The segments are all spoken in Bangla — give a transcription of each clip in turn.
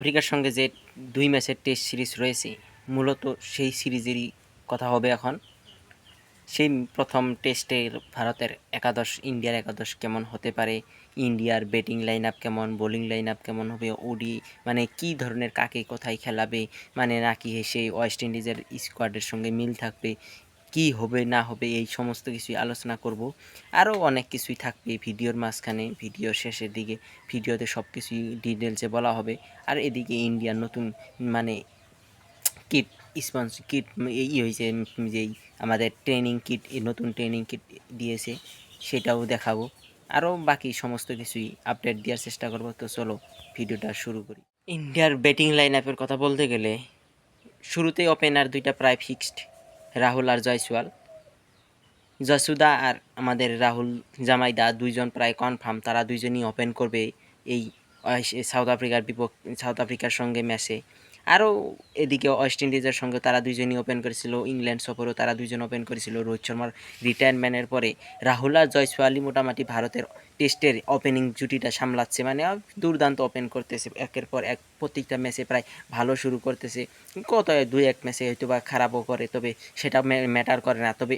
আফ্রিকার সঙ্গে যে দুই ম্যাচের টেস্ট সিরিজ রয়েছে, মূলত সেই সিরিজেরই কথা হবে এখন। সেই প্রথম টেস্টের ভারতের একাদশ, ইন্ডিয়ার একাদশ কেমন হতে পারে, ইন্ডিয়ার ব্যাটিং লাইন আপ কেমন বোলিং লাইন আপ কেমন হবে ওডি মানে কি ধরনের, কাকে কোথায় খেলাবে মানে নাকি সেই ওয়েস্ট ইন্ডিজের স্কোয়াডের সঙ্গে মিল থাকবে কি হবে, না হবে, এই সমস্ত কিছুই আলোচনা করব। আরও অনেক কিছুই থাকবে ভিডিওর মাঝখানে ভিডিওর শেষের দিকে, ভিডিওতে সব কিছুই ডিটেলসে বলা হবে। আর এদিকে ইন্ডিয়ার নতুন মানে কিট স্পন্স কিট ই হয়েছে যেই আমাদের ট্রেনিং কিট নতুন ট্রেনিং কিট দিয়েছে, সেটাও দেখাবো। আরও বাকি সমস্ত কিছুই আপডেট দেওয়ার চেষ্টা করব। তো চলো, ভিডিওটা শুরু করি। ইন্ডিয়ার ব্যাটিং লাইন আপের কথা বলতে গেলে, শুরুতেই ওপেনার দুইটা প্রায় ফিক্সড রাহুল আর জয়সওয়াল। জসুদা আর আমাদের রাহুল জামাইদা দুইজন প্রায় কনফার্ম তারা দুইজনই ওপেন করবে এই সাউথ আফ্রিকার বিপক্ষ সাউথ আফ্রিকার সঙ্গে ম্যাচে আরও এদিকে ওয়েস্ট ইন্ডিজের সঙ্গে তারা দুইজনই ওপেন করেছিল ইংল্যান্ড সফরেও তারা দুইজন ওপেন করেছিল রোহিত শর্মার রিটায়ারমেন্টের পরে। রাহুল আর জয়সওয়ালই মোটামুটি ভারতের টেস্টের ওপেনিং জুটিটা সামলাচ্ছে মানে দুর্দান্ত ওপেন করতেছে, একের পর এক প্রত্যেকটা ম্যাচে প্রায় ভালো শুরু করতেছে। কত দুই এক ম্যাচে হয়তো বা খারাপও করে, তবে সেটা ম্যাটার করে না। তবে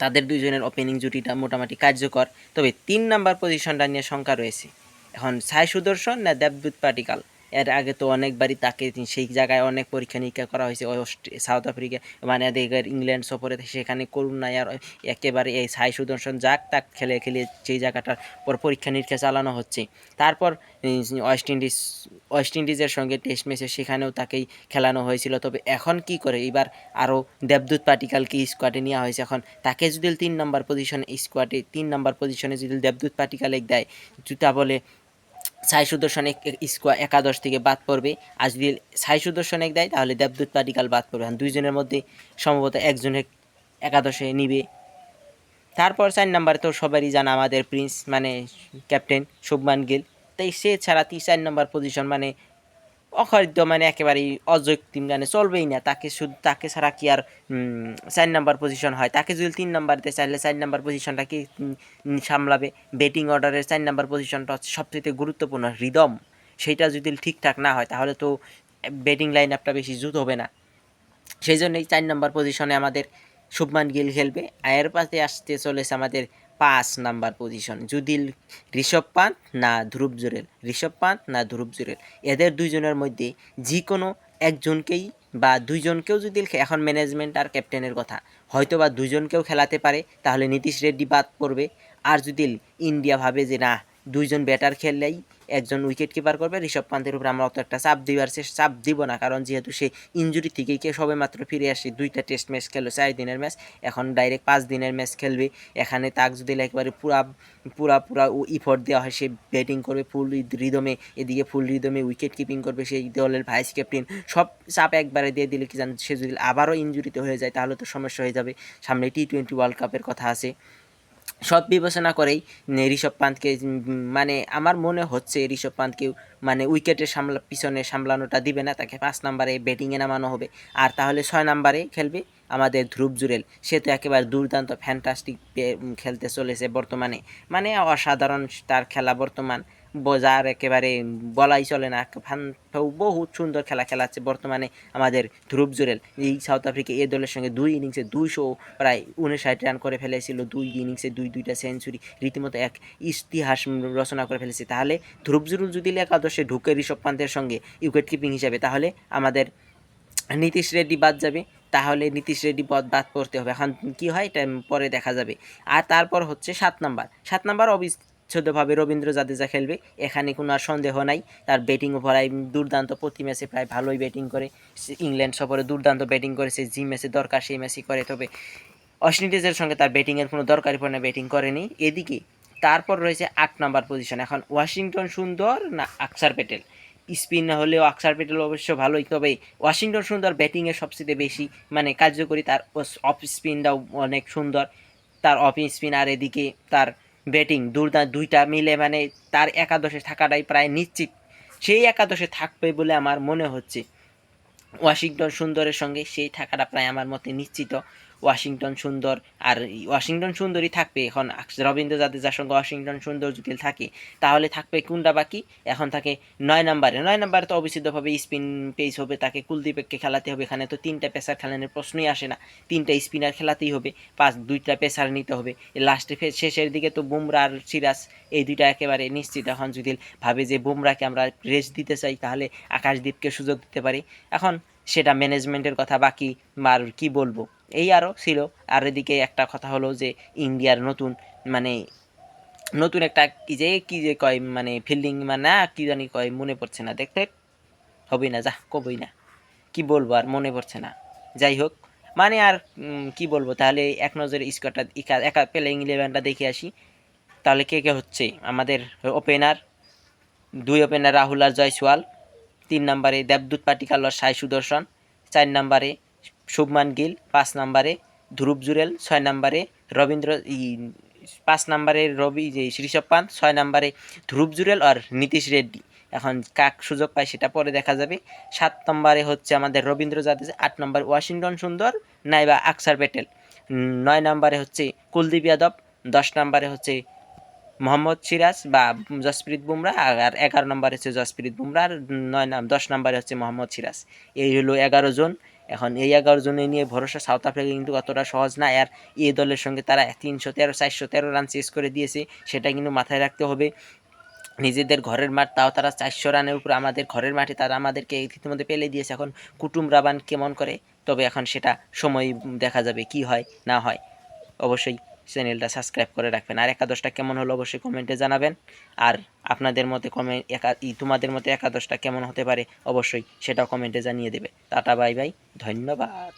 তাদের দুইজনের ওপেনিং জুটিটা মোটামুটি কার্যকর। তবে তিন নাম্বার পজিশনটা নিয়ে শঙ্কা রয়েছে। এখন সাই সুদর্শন না দেবদূত পাটিকাল? এর আগে তো অনেকবারই তাকে সেই জায়গায় অনেক পরীক্ষা নিরীক্ষা করা হয়েছে সাউথ আফ্রিকা মানে এদের ইংল্যান্ড সফরে সেখানে করুণ নাই আর একেবারে এই সাই সুদর্শন যাক, তাক খেলে খেলে সেই জায়গাটার পর পরীক্ষা নিরীক্ষা চালানো হচ্ছে। তারপর ওয়েস্ট ইন্ডিজ, ওয়েস্ট ইন্ডিজের সঙ্গে টেস্ট ম্যাচে সেখানেও তাকেই খেলানো হয়েছিল। তবে এখন কি করে? এবার আরও দেবদূত পাটিকালকে স্কোয়াডে নেওয়া হয়েছে। এখন তাকে যদি তিন নম্বর পজিশনে স্কোয়াডে তিন নম্বর পজিশনে যদি দেবদূত পাটিকালে দেয়, জুতা বলে সাই সুদর্শন এক- এক- স্কোয়া একাদশ থেকে বাদ পড়বে। আর যদি সাই সুদর্শন এক দেয়, তাহলে দেবদূত পাটিকাল বাদ পড়বে। দুইজনের মধ্যে সম্ভবত একজনের একাদশে নিবে। তারপর চার নাম্বার তো সবারই জানা আমাদের প্রিন্স মানে ক্যাপ্টেন শুভমান গিল। তাই সে ছাড়া তিন চার নম্বর পজিশন মানে অখাদ্য মানে একেবারেই অযৌক্তিক মানে চলবেই না। তাকে শুধু, তাকে ছাড়া কি আর চার নাম্বার পজিশন হয়? তাকে যদি তিন নাম্বার দিতে চাইলে চার নাম্বার পজিশনটা কি সামলাবে। ব্যাটিং অর্ডারের চার নাম্বার পজিশনটা হচ্ছে সবচেয়ে গুরুত্বপূর্ণ রিদম সেইটা যদি ঠিকঠাক না হয়, তাহলে তো ব্যাটিং লাইন আপটা বেশি জুত হবে না। সেই জন্যই চার নম্বর পজিশনে আমাদের শুভমান গিল খেলবে। আয়ের পাশে আসতে চলেছে আমাদের পাঁচ নাম্বার পজিশন যদি ঋষভ পান্ত না ধ্রুব জুরেল, ঋষভ পান্ত না ধ্রুব জুরেল, এদের দুইজনের মধ্যে যে কোনো একজনকেই বা দুইজনকেও যদি এখন ম্যানেজমেন্ট আর ক্যাপ্টেনের কথা হয়তো বা দুইজনকেও খেলাতে পারে, তাহলে নীতিশ রেড্ডি বাদ পড়বে। আর যদি ইন্ডিয়া ভাবে যে না দুইজন ব্যাটার খেললেই একজন উইকেট কিপার করবে। ঋষভ পান্তের উপর আমরা অত একটা চাপ দিবার চাপ দিব না, কারণ যেহেতু সে ইঞ্জুরি থেকেই কে সবে মাত্র ফিরে আসে। দুইটা টেস্ট ম্যাচ খেললো, চার দিনের ম্যাচ এখন ডাইরেক্ট পাঁচ দিনের ম্যাচ খেলবে। এখানে তাক যদি একেবারে পুরা পুরা পুরা ইফোর্ট দেওয়া হয়, সে ব্যাটিং করবে ফুল রিদমে এদিকে ফুল রিদমে উইকেট কিপিং করবে সেই দলের ভাইস ক্যাপ্টেন সব চাপ একবারে দিয়ে দিলে কি জান সে যদি আবারও ইঞ্জুরিতে হয়ে যায়, তাহলে তো সমস্যা হয়ে যাবে। সামনে টি টোয়েন্টি ওয়ার্ল্ড কাপের কথা আছে। সব বিবেচনা করেই ঋষভ পান্তকে মানে আমার মনে হচ্ছে ঋষভ পান্তকে মানে উইকেটের সামলা, পিছনে সামলানোটা দিবে না, তাকে পাঁচ নাম্বারে ব্যাটিংয়ে নামানো হবে। আর তাহলে ছয় নাম্বারে খেলবে আমাদের ধ্রুব জুরেল। সে তো একেবারে দুর্দান্ত ফ্যান্টাস্টিক খেলতে চলেছে বর্তমানে। মানে অসাধারণ তার খেলা বর্তমান। বোজার একেবারে বলাই চলে না। বহুত সুন্দর খেলা খেলাচ্ছে বর্তমানে আমাদের ধ্রুব জুরেল। এই সাউথ আফ্রিকা এই দলের সঙ্গে দুই ইনিংসে দুইশো প্রায় উনষাট রান করে ফেলেছিল, দুই ইনিংসে দুই, দুইটা সেঞ্চুরি রীতিমতো এক ইতিহাস রচনা করে ফেলেছে। তাহলে ধ্রুব জুরুল যদি একাদশে ঢুকে ঋষভ পান্তের সঙ্গে উইকেট কিপিং হিসাবে, তাহলে আমাদের নীতিশ রেড্ডি বাদ যাবে। তাহলে নীতিশ রেড্ডি পদ বাদ পড়তে হবে। এখন কি হয়? এটা পরে দেখা যাবে। আর তারপর হচ্ছে সাত নাম্বার। সাত নাম্বার অবিচ্ছেদ্যভাবে রবীন্দ্র জাদেজা খেলবে, এখানে কোনো আর সন্দেহ নাই। তার ব্যাটিং প্রায় দুর্দান্ত, প্রতি ম্যাচে প্রায় ভালোই ব্যাটিং করে। ইংল্যান্ড সফরে দুর্দান্ত ব্যাটিং করেছে, যে ম্যাচে দরকার সেই ম্যাচই করে। তবে ওয়েস্ট সঙ্গে তার ব্যাটিংয়ের কোনো দরকারি পড়ে ব্যাটিং করেনি। এদিকে তারপর রয়েছে আট নাম্বার পজিশন এখন ওয়াশিংটন সুন্দর না আকসার প্যাটেল স্পিন না হলেও আকসার প্যাটেল অবশ্য ভালোই, তবে ওয়াশিংটন সুন্দর ব্যাটিংয়ে সবচেয়ে বেশি মানে কার্যকরী। তার অফ স্পিনটাও অনেক সুন্দর। তার অফ স্পিন আর এদিকে তার ব্যাটিং দুর্দান্ত দুইটা মিলে মানে তার একাদশে থাকাটাই প্রায় নিশ্চিত। সেই একাদশে থাকবে বলে আমার মনে হচ্ছে। ওয়াশিংটন সুন্দরের সঙ্গে সেই থাকাটা প্রায় আমার মতে নিশ্চিত। ওয়াশিংটন সুন্দর। আর ওয়াশিংটন সুন্দরই থাকবে এখন। রবীন্দ্র জাদেজার সঙ্গে ওয়াশিংটন সুন্দর যদি থাকে, তাহলে থাকবে কোনটা বাকি? এখন থাকে নয় নম্বরে। নয় নম্বরে তো অবশ্যিতভাবে স্পিন পেস হবে, তাকে কুলদীপককে খেলাতে হবে। এখানে তো তিনটা পেসার খেলানোর প্রশ্নই আসে না। তিনটা স্পিনার খেলাতেই হবে, পাঁচ দুইটা পেসার নিতে হবে। লাস্টে শেষের দিকে তো বুমরা আর সিরাজ, এই দুইটা একেবারে নিশ্চিত। এখন যদি ভাবে যে বুমরাকে আমরা রেস্ট দিতে চাই, তাহলে আকাশদীপকে সুযোগ দিতে পারি। এখন সেটা ম্যানেজমেন্টের কথা বাকি আর কি বলব? এই আরও ছিল। আর এদিকে একটা কথা হলো যে, ইন্ডিয়ার নতুন মানে নতুন একটা কি যে কি যে কয় মানে ফিল্ডিং মানে না, কি জানি কয়, মনে পড়ছে না। দেখতে হবেই না, যা কবই না। কি বলব আর মনে পড়ছে না। যাই হোক মানে আর কি বলব? তাহলে এক নজরে স্কোয়াডটা একা একা প্লেইং ইলেভেনটা দেখে আসি। তাহলে কে কে হচ্ছে? আমাদের ওপেনার দুই ওপেনার রাহুল আর জয়সওয়াল। তিন নম্বরে দেবদূত পাটিকাল সাই সুদর্শন, চার নম্বরে শুভমান গিল, পাঁচ নম্বরে ধ্রুব জুরেল, ছয় নম্বরে রবীন্দ্র পাঁচ নম্বরে রবি, যে ঋষভ পান্ত ছয় নম্বরে ধ্রুব জুরেল আর নীতিশ রেড্ডি। এখন কাক সুযোগ পায় সেটা পরে দেখা যাবে। সাত নম্বরে হচ্ছে আমাদের রবীন্দ্র জাদেজা আট নম্বর ওয়াশিংটন সুন্দর, নাইবা আকসার প্যাটেল নয় নম্বরে হচ্ছে কুলদীপ যাদব, দশ নম্বরে হচ্ছে মোহাম্মদ সিরাজ বা জসপ্রীত বুমরা, আর এগারো নম্বরে হচ্ছে জসপ্রীত বুমরা, আর নয় নাম, দশ নম্বরে হচ্ছে মোহাম্মদ সিরাজ। এই হলো এগারো জন। এখন এই এগারো জনে নিয়ে ভরসা সাউথ আফ্রিকা কিন্তু অতটা সহজ না, আর এই দলের সঙ্গে তারা তিনশো তেরো, চারশো তেরো রান চেস করে দিয়েছে, সেটা কিন্তু মাথায় রাখতে হবে। নিজেদের ঘরের মাঠ, তাও তারা চারশো রানের উপর আমাদের ঘরের মাঠে, তারা আমাদেরকে ইতিমধ্যে পেলে দিয়েছে। এখন কুটুম রাবান কেমন করে? তবে এখন সেটা সময় দেখা যাবে কি হয়, না হয়। অবশ্যই চ্যানেলটা সাবস্ক্রাইব করে রাখবেন। আর একাদশটা কেমন হলো অবশ্যই কমেন্টে জানাবেন। আর আপনাদের মতে কমেন্ট একা তোমাদের মতে একাদশটা কেমন হতে পারে অবশ্যই সেটাও কমেন্টে জানিয়ে দেবে। টাটা বাই বাই ধন্যবাদ।